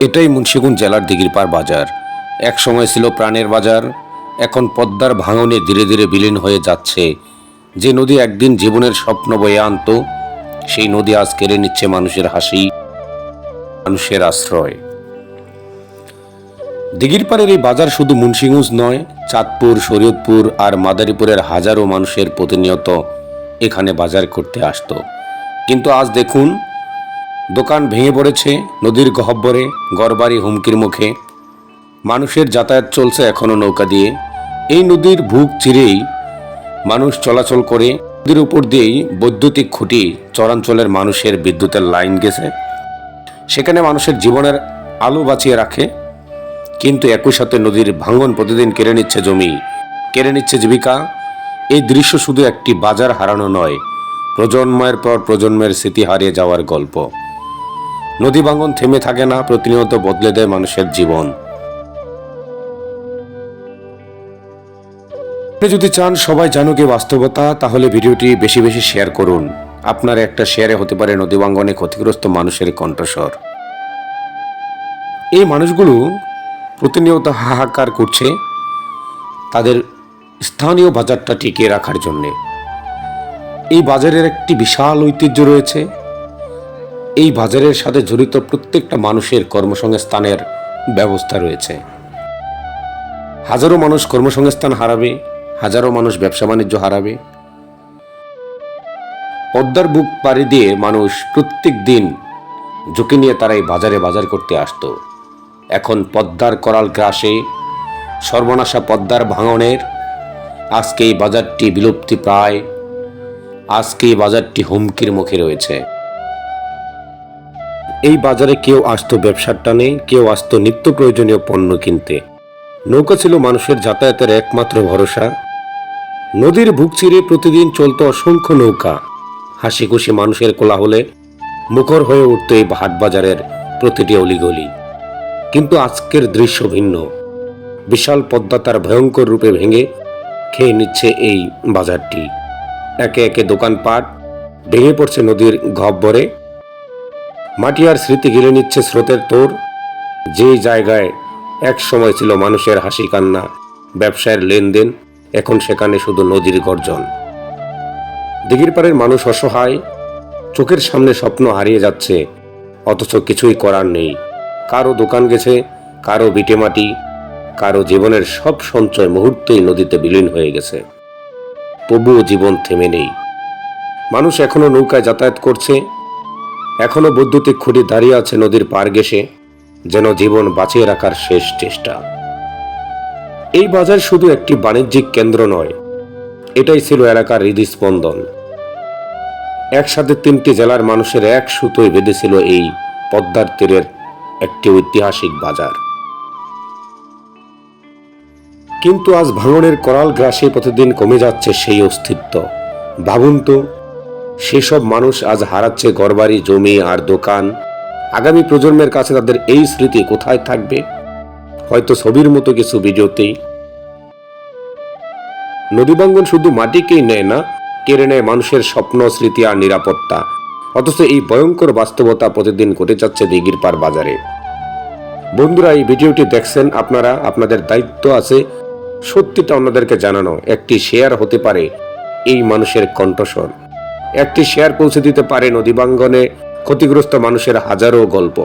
এটাই মুন্সিগঞ্জ জেলার দিঘিরপাড় বাজার। এক সময় ছিল প্রাণের বাজার, এখন পদ্মার ভাঙনে ধীরে ধীরে বিলীন হয়ে যাচ্ছে। যে নদী একদিন জীবনের স্বপ্ন বয়ে আনত, সেই নদী আজ কেড়ে নিচ্ছে মানুষের হাসি, মানুষের আশ্রয়। দিঘিরপাড়ের এই বাজার শুধু মুন্সিগঞ্জ নয়, চাঁদপুর, শরীয়তপুর আর মাদারীপুরের হাজারো মানুষের প্রতিনিয়ত এখানে বাজার করতে আসতো। কিন্তু আজ দেখুন দোকান ভেঙে পড়েছে, নদীর গহব্বরে গড়বাড়ি হুমকির মুখে। মানুষের যাতায়াত চলছে এখনও নৌকা দিয়ে। এই নদীর বুক চিরেই মানুষ চলাচল করে, নদীর উপর দিয়েই বৈদ্যুতিক খুঁটি চরাঞ্চলের মানুষের বিদ্যুতের লাইন গেছে। সেখানে মানুষের জীবনের আলো বাঁচিয়ে রাখে। কিন্তু একই সাথে নদীর ভাঙন প্রতিদিন কেড়ে নিচ্ছে জমি, কেড়ে নিচ্ছে জীবিকা। এই দৃশ্য শুধু একটি বাজার হারানো নয়, প্রজন্মের পর প্রজন্মের স্মৃতি হারিয়ে যাওয়ার গল্প। নদী ভাঙন থেমে থাকে না, প্রতিনিয়ত বদলে দেয় মানুষের জীবন। আপনি যদি চান সবাই জানুক এই বাস্তবতা, তাহলে ভিডিওটি বেশি বেশি শেয়ার করুন। আপনার একটা শেয়ারে হতে পারে নদী ভাঙ্গনে ক্ষতিগ্রস্ত মানুষের কণ্ঠস্বর। এই মানুষগুলো প্রতিনিয়ত হাহাকার করছে তাদের স্থানীয় বাজারটা টিকিয়ে রাখার জন্যে। এই বাজারের একটি বিশাল ঐতিহ্য রয়েছে। এই বাজারের সাথে জড়িত প্রত্যেকটা মানুষের কর্মসংস্থানের ব্যবস্থা রয়েছে। হাজারো মানুষ কর্মসংস্থান হারাবে, হাজারো মানুষ ব্যবসা বাণিজ্য হারাবে। পদ্মার বুক পাড়ি দিয়ে মানুষ প্রত্যেক দিন ঝুঁকি নিয়ে তারা এই বাজারে বাজার করতে আসতো। এখন পদ্মার করাল গ্রাসে সর্বনাশা পদ্মার ভাঙনের, আজকে এই বাজারটি বিলুপ্তি প্রায়, আজকে এই বাজারটি হুমকির মুখে রয়েছে। এই বাজারে কেউ আসতো ব্যবসার টানে, কেউ আসতো নিত্য প্রয়োজনীয় পণ্য কিনতে। নৌকা ছিল মানুষের যাতায়াতের একমাত্র ভরসা। নদীর বুক চিরে প্রতিদিন চলতো অসংখ্য নৌকা। হাসি খুশি মানুষের কোলাহলে মুখর হয়ে উঠত এই হাট বাজারের প্রতিটি অলিগলি। কিন্তু আজকের দৃশ্য ভিন্ন। বিশাল পদ্মা তার ভয়ঙ্কর রূপে ভেঙে খেয়ে নিচ্ছে এই বাজারটি। একে একে দোকানপাট ভেঙে পড়ছে নদীর গহ্বরে মাটি আর স্মৃতি গিলে নিচ্ছে স্রোতের তোর। যেই জায়গায় এক সময় ছিল মানুষের হাসি কান্না, ব্যবসায়ের লেনদেন, এখন সেখানে শুধু নদীর গর্জন। দিঘির পাড়ের মানুষ অসহায়, চোখের সামনে স্বপ্ন হারিয়ে যাচ্ছে, অথচ কিছুই করার নেই। কারও দোকান গেছে, কারও বিটে মাটি, কারও জীবনের সব সঞ্চয় মুহূর্তেই নদীতে বিলীন হয়ে গেছে। তবুও জীবন থেমে নেই। মানুষ এখনও নৌকায় যাতায়াত করছে এখনও বৈদ্যুতিক খুঁটি দাঁড়িয়ে আছে নদীর পার ঘেসে যেন জীবন বাঁচিয়ে রাখার শেষ চেষ্টা। এই বাজার শুধু একটি বাণিজ্যিক কেন্দ্র নয়, এটাই ছিল এলাকার হৃদস্পন্দন। একসাথে তিনটি জেলার মানুষের এক সুতোয় বেঁধেছিল এই পদ্মার তীরের একটি ঐতিহাসিক বাজার। কিন্তু আজ ভাঙনের করাল গ্রাসে প্রতিদিন কমে যাচ্ছে সেই অস্তিত্ব। ভাবুন তো সেসব মানুষ আজ হারাচ্ছে ঘরবাড়ি, জমি আর দোকান। আগামী প্রজন্মের কাছে তাদের এই স্মৃতি কোথায় থাকবে? হয়তো ছবির মতো কিছু ভিডিওতেই। নদীবাঙ্গন শুধু মাটিকেই নেয় না, কেড়ে নেয় মানুষের স্বপ্ন, স্মৃতি আর নিরাপত্তা। অথচ এই ভয়ঙ্কর বাস্তবতা প্রতিদিন ঘটে যাচ্ছে দিঘির পার বাজারে। বন্ধুরা, এই ভিডিওটি দেখছেন আপনারা, আপনাদের দায়িত্ব আছে সত্যিটা অন্যদেরকে জানানো, একটি শেয়ার হতে পারে এই মানুষের কণ্ঠস্বর। একটি শেয়ার পৌঁছে দিতে পারে নদীবাঙ্গনে ক্ষতিগ্রস্ত মানুষের হাজারো গল্প।